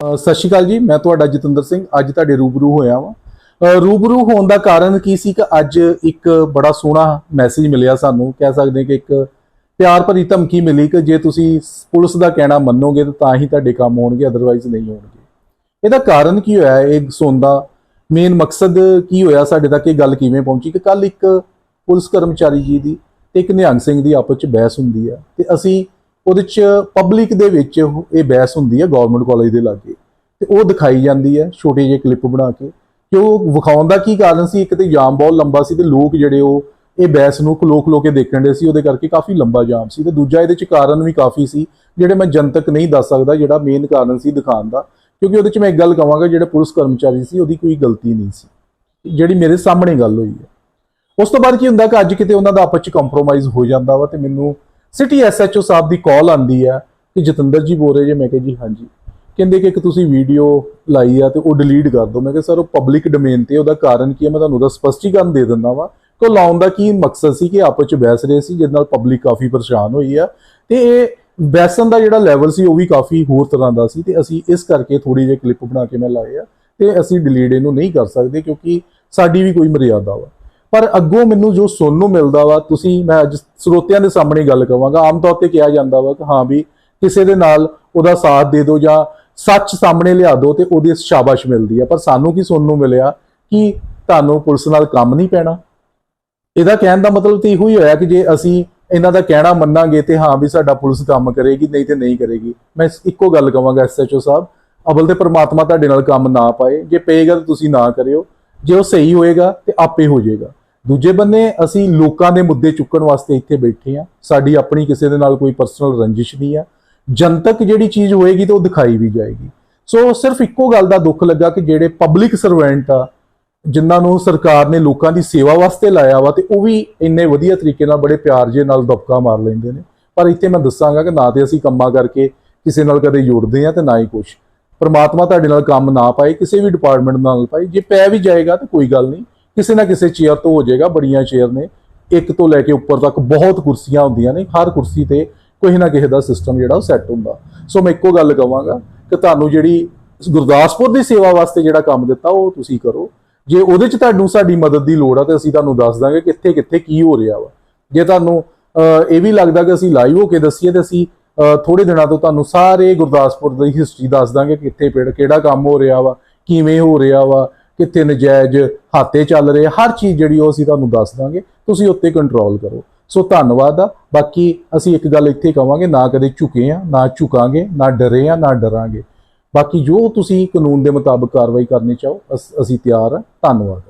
ਸਤਿ ਸ਼੍ਰੀ ਅਕਾਲ ਜੀ, ਮੈਂ ਤੁਹਾਡਾ ਜਤਿੰਦਰ ਸਿੰਘ, ਅੱਜ ਤੁਹਾਡੇ ਰੂਬਰੂ ਹੋਇਆ ਵਾਂ। ਰੂਬਰੂ ਹੋਣ ਦਾ ਕਾਰਨ ਕੀ ਸੀ ਕਿ ਅੱਜ ਇੱਕ ਬੜਾ ਸੋਹਣਾ ਮੈਸੇਜ ਮਿਲਿਆ ਸਾਨੂੰ, ਕਹਿ ਸਕਦੇ ਕਿ ਇੱਕ ਪਿਆਰ ਭਰੀ ਧਮਕੀ ਮਿਲੀ ਕਿ ਜੇ ਤੁਸੀਂ ਪੁਲਿਸ ਦਾ ਕਹਿਣਾ ਮੰਨੋਗੇ ਤਾਂ ਤਾਂ ਹੀ ਤੁਹਾਡੇ ਕੰਮ ਹੋਣਗੇ ਅਦਰਵਾਈਜ਼ ਨਹੀਂ ਹੋਣਗੇ ਇਹਦਾ ਕਾਰਨ ਕੀ ਹੋਇਆ? ਇਹ ਸੁਣਨ ਮੇਨ ਮਕਸਦ ਕੀ ਹੋਇਆ ਸਾਡੇ ਤੱਕ? ਇਹ ਗੱਲ ਕਿਵੇਂ ਪਹੁੰਚੀ? ਕਿ ਕੱਲ ਇੱਕ ਪੁਲਿਸ ਕਰਮਚਾਰੀ ਜੀ ਦੀ ਤੇ ਇੱਕ ਨਿਹੰਗ ਸਿੰਘ ਦੀ ਆਪਸ ਚ ਬਹਿਸ ਹੁੰਦੀ ਆ। ਤੇ ਅਸੀਂ ਉਹਦੇ ਚ ਪਬਲਿਕ ਦੇ ਵਿੱਚ ਇਹ ਬਹਿਸ ਹੁੰਦੀ ਆ ਗਵਰਨਮੈਂਟ ਕਾਲਜ ਦੇ ਲਾਗੇ। ਤੇ ਉਹ ਦਿਖਾਈ ਜਾਂਦੀ ਹੈ ਛੋਟੀ ਜਿਹੇ ਕਲਿੱਪ ਬਣਾ ਕੇ। ਕਿ ਉਹ ਵਿਖਾਉਣ ਦਾ ਕੀ ਕਾਰਨ ਸੀ? ਇੱਕ ਤੇ ਜਾਮ ਬਹੁਤ ਲੰਬਾ ਸੀ ਤੇ ਲੋਕ ਜਿਹੜੇ ਉਹ, ਇਹ ਬਹਿਸ ਨੂੰ ਖਲੋ ਖਲੋ ਕੇ ਦੇਖਣ ਦੇ ਸੀ, ਉਹਦੇ ਕਰਕੇ ਕਾਫੀ ਲੰਬਾ ਜਾਮ ਸੀ। ਤੇ ਦੂਜਾ ਇਹਦੇ ਚ ਕਾਰਨ ਵੀ ਕਾਫੀ ਸੀ, ਜਿਹੜੇ ਮੈਂ ਜਨਤਕ ਨਹੀਂ ਦੱਸ ਸਕਦਾ, ਜਿਹੜਾ ਮੇਨ ਕਾਰਨ ਸੀ ਦਿਖਾਉਣ ਦਾ। ਕਿਉਂਕਿ ਉਹਦੇ ਚ ਮੈਂ ਇੱਕ ਗੱਲ ਕਹਾਂਗਾ, ਜਿਹੜੇ ਪੁਲਿਸ ਕਰਮਚਾਰੀ ਸੀ, ਉਹਦੀ ਕੋਈ ਗਲਤੀ ਨਹੀਂ ਸੀ। ਜਿਹੜੀ ਮੇਰੇ ਸਾਹਮਣੇ ਗੱਲ ਹੋਈ ਹੈ। ਉਸ ਤੋਂ ਬਾਅਦ ਕੀ ਹੁੰਦਾ ਕਿ ਅੱਜ ਕਿਤੇ ਉਹਨਾਂ ਦਾ ਆਪਸ ਚ ਕੰਪਰੋਮਾਈਜ਼ ਹੋ ਜਾਂਦਾ ਵਾ ਤੇ ਮੈਨੂੰ ਸਿਟੀ ਐਸਐਚਓ ਸਾਹਿਬ ਦੀ ਕਾਲ ਆਂਦੀ ਹੈ ਕਿ ਜਤਿੰਦਰ ਜੀ ਬੋਲ ਰਹੇ ਜੇ, ਮੈਂ ਕਿਹਾ ਜੀ ਹਾਂਜੀ। ਕਹਿੰਦੇ ਕਿ ਇੱਕ ਤੁਸੀਂ ਵੀਡੀਓ ਲਾਈ ਆ ਤੇ ਉਹ ਡਿਲੀਟ ਕਰ ਦਿਓ। ਮੈਂ ਕਿਹਾ, ਸਰ, ਉਹ ਪਬਲਿਕ ਡੋਮੇਨ ਤੇ ਉਹਦਾ ਕਾਰਨ ਕੀ ਹੈ? ਮੈਂ ਤੁਹਾਨੂੰ ਉਹਦਾ ਸਪਸ਼ਟੀਕਰਨ ਦੇ ਦਿੰਦਾ ਵਾਂ। ਕਿ ਉਹ ਲਾਉਣ ਦਾ ਕੀ ਮਕਸਦ ਸੀ? ਕਿ ਆਪਸ ਚ ਬਹਿਸ ਰਹੇ ਸੀ, ਜਿਹਦੇ ਨਾਲ ਪਬਲਿਕ ਕਾਫੀ ਪਰੇਸ਼ਾਨ ਹੋਈ ਆ। ਤੇ ਇਹ ਬਹਿਸਨ ਦਾ ਜਿਹੜਾ ਲੈਵਲ ਸੀ, ਉਹ ਵੀ ਕਾਫੀ ਹੋਰ ਤਰ੍ਹਾਂ ਦਾ ਸੀ ਤੇ ਅਸੀਂ ਇਸ ਕਰਕੇ ਥੋੜੀ ਜਿਹੀ ਕਲਿੱਪ ਬਣਾ ਕੇ ਮੈਂ ਲਾਏ ਆ ਤੇ ਅਸੀਂ ਡਿਲੀਟ ਇਹਨੂੰ ਨਹੀਂ ਕਰ ਸਕਦੇ ਕਿਉਂਕਿ ਸਾਡੀ ਵੀ ਕੋਈ ਮਰਿਆਦਾ ਵਾ। ਪਰ ਅੱਗੋਂ ਮੈਨੂੰ ਜੋ ਸੁਣਨ ਨੂੰ ਮਿਲਦਾ ਵਾ, ਤੁਸੀਂ, ਮੈਂ ਅੱਜ ਸਰੋਤਿਆਂ ਦੇ ਸਾਹਮਣੇ ਗੱਲ ਕਵਾਂਗਾ, ਆਮ ਤੌਰ ਤੇ ਕਿਹਾ ਜਾਂਦਾ ਵਾ ਕਿ ਹਾਂ ਵੀ ਕਿਸੇ ਦੇ ਨਾਲ ਉਹਦਾ ਸਾਥ ਦੇ ਦਿਓ ਜਾਂ ਸੱਚ ਸਾਹਮਣੇ ਲਿਆ ਦਿਓ ਤੇ ਉਹਦੀ ਸ਼ਾਬਾਸ਼ ਮਿਲਦੀ ਹੈ ਪਰ ਸਾਨੂੰ ਕੀ ਸੁਣਨ ਨੂੰ ਮਿਲਿਆ ਕਿ ਤੁਹਾਨੂੰ ਪੁਲਿਸ ਨਾਲ ਕੰਮ ਨਹੀਂ ਪੈਣਾ? ਇਹਦਾ ਕਹਿਣ ਦਾ ਮਤਲਬ ਤੇ ਇਹੋ ਹੀ ਹੋਇਆ ਕਿ ਜੇ ਅਸੀਂ ਇਹਨਾਂ ਦਾ ਕਹਿਣਾ ਮੰਨਾਂਗੇ ਤੇ ਹਾਂ ਵੀ ਸਾਡਾ ਪੁਲਿਸ ਕੰਮ ਕਰੇਗੀ, ਨਹੀਂ ਤੇ ਨਹੀਂ ਕਰੇਗੀ। ਮੈਂ ਇੱਕੋ ਗੱਲ ਕਵਾਂਗਾ ਐਸਐਚਓ ਸਾਹਿਬ, ਅਵਲ ਤੇ ਪ੍ਰਮਾਤਮਾ ਤੁਹਾਡੇ ਨਾਲ ਕੰਮ ਨਾ ਪਾਏ। ਜੇ ਪਏਗਾ ਤਾਂ ਤੁਸੀਂ ਨਾ ਕਰਿਓ। ਜੇ ਉਹ ਸਹੀ ਹੋਏਗਾ ਤੇ ਆਪੇ ਹੋ ਜਾਏਗਾ। ਦੂਜੇ ਬੰਨੇ ਅਸੀਂ ਲੋਕਾਂ ਦੇ ਮੁੱਦੇ ਚੁੱਕਣ ਵਾਸਤੇ ਇੱਥੇ ਬੈਠੇ ਆ ਸਾਡੀ ਆਪਣੀ ਕਿਸੇ ਦੇ ਨਾਲ ਕੋਈ ਪਰਸਨਲ ਰੰਜਿਸ਼ ਨਹੀਂ ਆ। ਜਨਤਕ ਜਿਹੜੀ ਚੀਜ਼ ਹੋਏਗੀ ਤਾਂ ਉਹ ਦਿਖਾਈ ਵੀ ਜਾਏਗੀ। ਸੋ ਸਿਰਫ ਇੱਕੋ ਗੱਲ ਦਾ ਦੁੱਖ ਲੱਗਾ ਕਿ ਜਿਹੜੇ ਪਬਲਿਕ ਸਰਵੈਂਟ ਆ, ਜਿਨ੍ਹਾਂ ਨੂੰ ਸਰਕਾਰ ਨੇ ਲੋਕਾਂ ਦੀ ਸੇਵਾ ਵਾਸਤੇ ਲਾਇਆ ਵਾ ਤੇ ਉਹ ਵੀ ਇੰਨੇ ਵਧੀਆ ਤਰੀਕੇ ਨਾਲ ਬੜੇ ਪਿਆਰ ਜੇ ਨਾਲ ਦਬਕਾ ਮਾਰ ਲੈਂਦੇ ਨੇ। ਪਰ ਇੱਥੇ ਮੈਂ ਦੱਸਾਂਗਾ ਕਿ ਨਾ ਤੇ ਅਸੀਂ ਕੰਮਾਂ ਕਰਕੇ ਕਿਸੇ ਨਾਲ ਕਦੇ ਜੁੜਦੇ ਆ ਤੇ ਨਾ ਹੀ ਕੁਛ। ਪਰਮਾਤਮਾ ਤੁਹਾਡੇ ਨਾਲ ਕੰਮ ਨਾ ਪਾਏ, ਕਿਸੇ ਵੀ ਡਿਪਾਰਟਮੈਂਟ ਨਾਲ ਪਾਏ। ਜੇ ਪੈ ਵੀ ਜਾਏਗਾ ਤਾਂ ਕੋਈ ਗੱਲ ਨਹੀਂ। ਕਿਸੇ ਨਾ ਕਿਸੇ ਚੇਅਰ ਤੋਂ ਹੋ ਜਾਏਗਾ, ਬੜੀਆਂ ਚੇਅਰ ਨੇ। ਇੱਕ ਤੋਂ ਲੈ ਕੇ ਉੱਪਰ ਤੱਕ ਬਹੁਤ ਕੁਰਸੀਆਂ ਹੁੰਦੀਆਂ ਨੇ। ਹਰ ਕੁਰਸੀ ਤੇ ਕਿਸੇ ਨਾ ਕਿਸੇ ਦਾ ਸਿਸਟਮ ਜਿਹੜਾ ਉਹ ਸੈੱਟ ਹੁੰਦਾ। ਸੋ ਮੈਂ ਇੱਕੋ ਗੱਲ ਕਵਾਂਗਾ ਕਿ ਤੁਹਾਨੂੰ ਜਿਹੜੀ ਗੁਰਦਾਸਪੁਰ ਦੀ ਸੇਵਾ ਵਾਸਤੇ ਜਿਹੜਾ ਕੰਮ ਦਿੱਤਾ, ਉਹ ਤੁਸੀਂ ਕਰੋ। ਜੇ ਉਹਦੇ ਚ ਤੁਹਾਨੂੰ ਸਾਡੀ ਮਦਦ ਦੀ ਲੋੜ ਆ, ਤੇ ਅਸੀਂ ਤੁਹਾਨੂੰ ਦੱਸ ਦਾਂਗੇ ਕਿੱਥੇ ਕਿੱਥੇ ਕੀ ਹੋ ਰਿਹਾ ਵਾ। ਜੇ ਤੁਹਾਨੂੰ ਇਹ ਵੀ ਲੱਗਦਾ ਕਿ ਅਸੀਂ ਲਾਈਵ ਹੋ ਕੇ ਦੱਸੀਏ, ਤੇ ਅਸੀਂ ਥੋੜੇ ਦਿਨਾਂ ਤੋਂ ਤੁਹਾਨੂੰ ਸਾਰੇ ਗੁਰਦਾਸਪੁਰ ਦੀ ਹਿਸਟਰੀ ਦੱਸ ਦਾਂਗੇ ਕਿੱਥੇ ਪੇੜ, ਕਿਹੜਾ ਕੰਮ ਹੋ ਰਿਹਾ ਵਾ, ਕਿਵੇਂ ਹੋ ਰਿਹਾ ਵਾ, ਕਿੱਥੇ ਨਜਾਇਜ਼ ਹਾਤੇ ਚੱਲ ਰਹੇ ਹਰ ਚੀਜ਼ ਜਿਹੜੀ ਉਹ ਅਸੀਂ ਤੁਹਾਨੂੰ ਦੱਸ ਦਾਂਗੇ। ਤੁਸੀਂ ਉੱਤੇ ਕੰਟਰੋਲ ਕਰੋ। ਸੋ ਧੰਨਵਾਦ ਆ। ਬਾਕੀ ਅਸੀਂ ਇੱਕ ਗੱਲ ਇੱਥੇ ਕਵਾਂਗੇ, ਨਾ ਕਦੇ ਝੁਕੇ ਆ, ਨਾ ਝੁਕਾਂਗੇ, ਨਾ ਡਰੇ ਆ, ਨਾ ਡਰਾਂਗੇ। ਬਾਕੀ ਜੋ ਤੁਸੀਂ ਕਾਨੂੰਨ ਦੇ ਮੁਤਾਬਕ ਕਾਰਵਾਈ ਕਰਨੀ ਚਾਹੋ, ਅਸ- ਅਸੀਂ ਤਿਆਰ ਆ। ਧੰਨਵਾਦ।